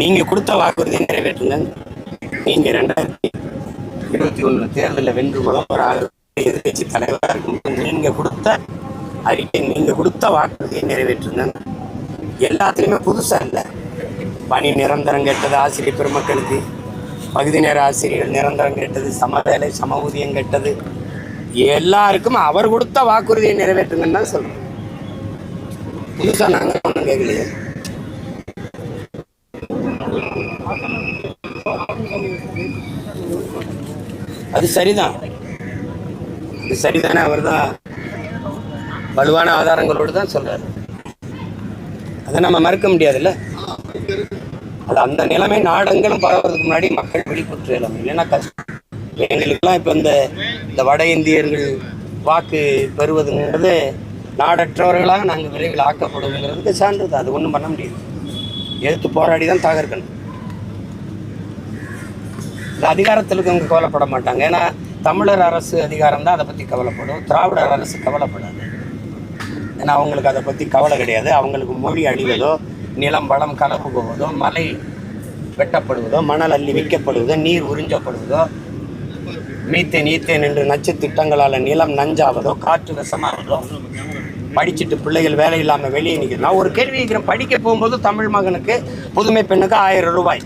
நீங்க கொடுத்த வாக்குறுதியை நிறைவேற்றுங்க நீங்க ரெண்டாயிரத்தி இருபத்தி ஒண்ணு தேர்தலில் வென்று முதல்வராக எதிர்கட்சி தலைவராக இருக்கும் நீங்க கொடுத்த அறிக்கை நீங்க கொடுத்த வாக்குறுதியை நிறைவேற்றுங்க எல்லாத்துலேயுமே புதுசா இல்லை. பணி நிரந்தரம் கேட்டது ஆசிரியர் பெருமக்களுக்கு பகுதி நேர ஆசிரியர்கள் நிரந்தரம் கேட்டது சம வேலை சம ஊதியம் கேட்டது. எல்லாருக்கும் அவர் கொடுத்த வாக்குறுதியை நிறைவேற்றுங்கன்னு தான் சொல்றோம். புதுசா நாங்க ஒன்றும் கேட்கலையே. அது சரிதான். அது சரிதானே அவர் தான் வலுவான ஆதாரங்களோடு தான் சொல்றாரு. அதை நம்ம மறுக்க முடியாதுல்ல? அது அந்த நிலைமை நாடங்களும் பரவதுக்கு முன்னாடி மக்கள் விழிப்புற்று இல்லாமல் இல்லைன்னா கஷ்டம். எங்களுக்கெல்லாம் இப்போ இந்த இந்த வட இந்தியர்கள் வாக்கு பெறுவதுங்கிறது நாடற்றவர்களாக நாங்கள் விரைவில் ஆக்கப்படுங்கிறதுக்கு சான்றது அது ஒன்றும் பண்ண முடியாது. எதிர்த்து போராடி தான் தகர்க்கணும் இந்த அதிகாரத்தில் இருக்கவங்க கவலைப்பட மாட்டாங்க. ஏன்னா தமிழர் அரசு அதிகாரம் தான் அதை பற்றி கவலைப்படும். திராவிடர் அரசு கவலைப்படாது. ஏன்னா அவங்களுக்கு அதை பற்றி கவலை கிடையாது. அவங்களுக்கு மொழி அழிவதோ நிலம் வளம் கலப்பு போவதோ மலை வெட்டப்படுவதோ மணல் அள்ளி விற்கப்படுவதோ நீர் உறிஞ்சப்படுவதோ மீத்தேன் ஈத்தேன் என்று நச்சு திட்டங்களால் நிலம் நஞ்சாவதோ காற்று விஷமாவதோ படிச்சுட்டு பிள்ளைகள் வேலை இல்லாமல் வெளியே நிற்கிறது நான் ஒரு கேள்வி கேட்குறேன். படிக்க போகும்போது தமிழ் மகனுக்கு புதுமை பெண்ணுக்கு ஆயிரம் ரூபாய்.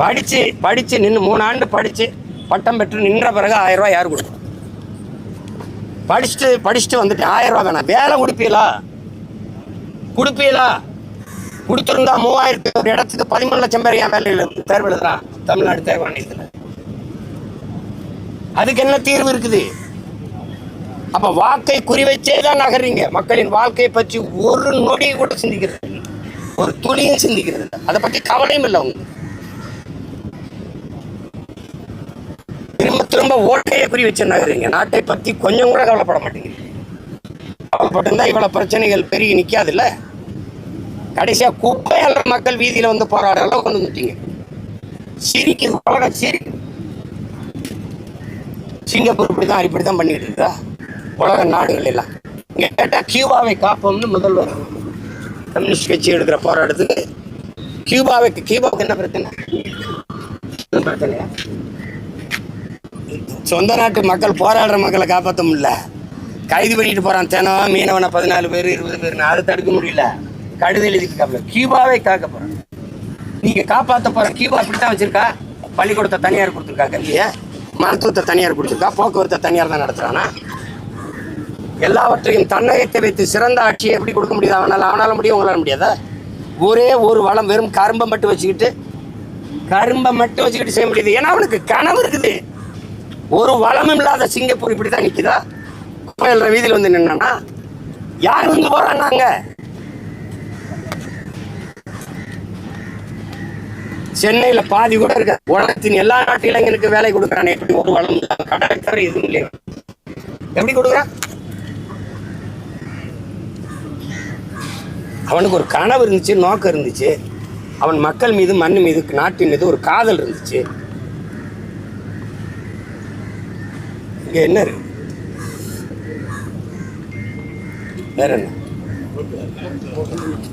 படிச்சு படிச்சு நின்று மூணு ஆண்டு படிச்சு பட்டம் பெற்று நின்ற பிறகு ஆயிரம் ரூபாய் யார் கொடுக்கும்? படிச்சுட்டு படிச்சுட்டு வந்துட்டு ஆயிரம் ரூபா வேணாம். வேலை கொடுப்பீங்களா? கொடுப்பீங்களா? கொடுத்துருந்தா மூவாயிரத்தி ஒரு இடத்துக்கு பதிமூணு லட்சம் பேர் என் வேலையில் தேர்வு எழுதுறான் தமிழ்நாடு தேர்வாணையத்தில் அதுக்கு என்ன தீர்வு இருக்குது? அப்ப வாக்கை குறிவைச்சே தான் நகர்றீங்க. மக்களின் வாழ்க்கையை பற்றி ஒரு நொடியை கூட சிந்திக்கிறது ஒரு துளியும் சிந்திக்கிறது அதை பத்தி கவலையும் இல்லை உங்களுக்கு. திரும்ப ஓட்டையை புரி வச்சு நாட்டை பற்றி கொஞ்சம் கூட கவலைப்பட மாட்டேங்குது கவலைப்பட்டிருந்தா இவ்வளோ பிரச்சனைகள் பெருகி நிக்காதுல்ல? கடைசியாக குப்பையாள மக்கள் வீதியில் வந்து போராடுற அளவுக்கு கொண்டு வந்துட்டீங்க சிரிக்குது உலகம் சிரிக்குது. சிங்கப்பூர் இப்படி தான் இப்படி தான் பண்ணிட்டு இருக்கா? உலக நாடுகள் எல்லாம். இங்கே கேட்டால் கியூபாவை காப்போம்னு முதல்வர் கம்யூனிஸ்ட் கட்சி எடுக்கிற போராட்டத்துக்கு கியூபாவை கியூபாவுக்கு என்ன பிரச்சனை? பிரச்சனையா? சொந்த நாட்டு மக்கள் போராடுற மக்களை காப்பாற்ற முடியல. கைது பண்ணிட்டு போகிறான் தினம் மீனவனை பதினாலு பேர் இருபது பேர் அதை தடுக்க முடியல. கடுதல் எழுதிட்டு காப்பல கியூபாவே காக்க போகிறேன் நீங்கள் காப்பாற்ற போகிற கியூபா அப்படித்தான் வச்சிருக்கா? பள்ளிக்கூடத்தை தனியார் கொடுத்துருக்கா கல்வியை? மருத்துவத்தை தனியார் கொடுத்துருக்கா? போக்குவரத்தை தனியார் தான் நடத்துகிறானா எல்லாவற்றையும் தன்னகத்தை வைத்து சிறந்த ஆட்சியை எப்படி கொடுக்க முடியாது? அவனால் அவனால முடியும் உங்களால் முடியாதா? ஒரே ஒரு வளம் வெறும் கரும்பை மட்டும் வச்சுக்கிட்டு கரும்பை மட்டும் வச்சுக்கிட்டு செய்ய முடியுது. ஏன்னா அவனுக்கு கனவு இருக்குது. ஒரு வளமும் இல்லாத சிங்கப்பூர் இப்படி தான் நிற்குதா குப்பையில வீதியில் வந்து நின்னா யார் வந்து போறான்னாங்க சென்னையில பாதி கூட இருக்க. உலகத்தின் எல்லா நாட்டு இளைஞருக்கு வேலை கொடுக்குறானே. எப்படி ஒரு வளம் இல்லாம கடலை தவிர எதுவும் இல்லையா. எப்படி கொடுக்குறான் அவனுக்கு ஒரு கனவு இருந்துச்சு நோக்கம் இருந்துச்சு. அவன் மக்கள் மீது மண் மீது நாட்டின் மீது ஒரு காதல் இருந்துச்சு. இங்க என்ன இருக்கு? வேற என்ன?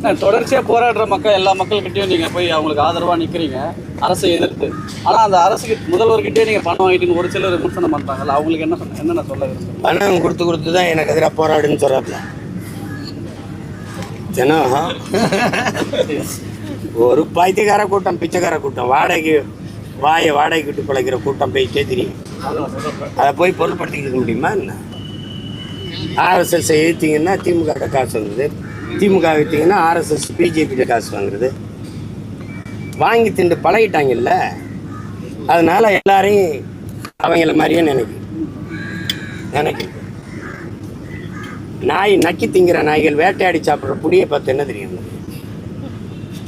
நான் தொடர்ச்சியா போராடுற மக்கள் எல்லா மக்கள்கிட்டயும் நீங்க போய் அவங்களுக்கு ஆதரவா நிக்கிறீங்க. அரசை எதிர்த்து. ஆனா அந்த அரசுக்கு முதல்வர்கிட்டயே நீங்க பணம் வாங்கிட்டு ஒரு சிலர் விமர்சனம் பண்றாங்கல்ல அவங்களுக்கு என்ன என்னென்ன சொல்ல பணம் கொடுத்து கொடுத்து தான் எனக்கு எதிராக போராடுன்னு சொல்றாப்ல. ஜனம் ஒரு பைத்தியக்கார கூட்டம் பிச்சைக்கார கூட்டம் வாடகைக்கு வாயை வாடகைக்கு விட்டு பிழைக்கிற கூட்டம் போயிட்டே தெரியும். அதை போய் பொருட்படுத்திக்க முடியுமா என்ன? ஆர்எஸ்எஸ் எழுத்தீங்கன்னா திமுக காசு வாங்குறது திமுக வைத்தீங்கன்னா ஆர்எஸ்எஸ் பிஜேபியில் காசு வாங்குறது. வாங்கி திண்டு பழகிட்டாங்கல்ல? அதனால் எல்லாரையும் அவங்கள மாதிரியே நினைக்கும். நினைக்கும். நாய் நக்கி திங்கிற நாய்கள் வேட்டையாடி சாப்பிட்ற புளியை பார்த்து என்ன தெரியும்?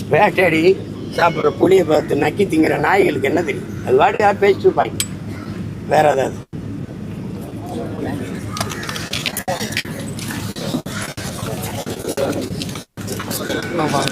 வேட்டையாடி சாப்பிட்ற புளியை பார்த்து நக்கி திங்கிற நாய்களுக்கு என்ன தெரியும்? அது வாட்டு யார் பேசிட்டு வேற ஏதாவது. ஆமாம்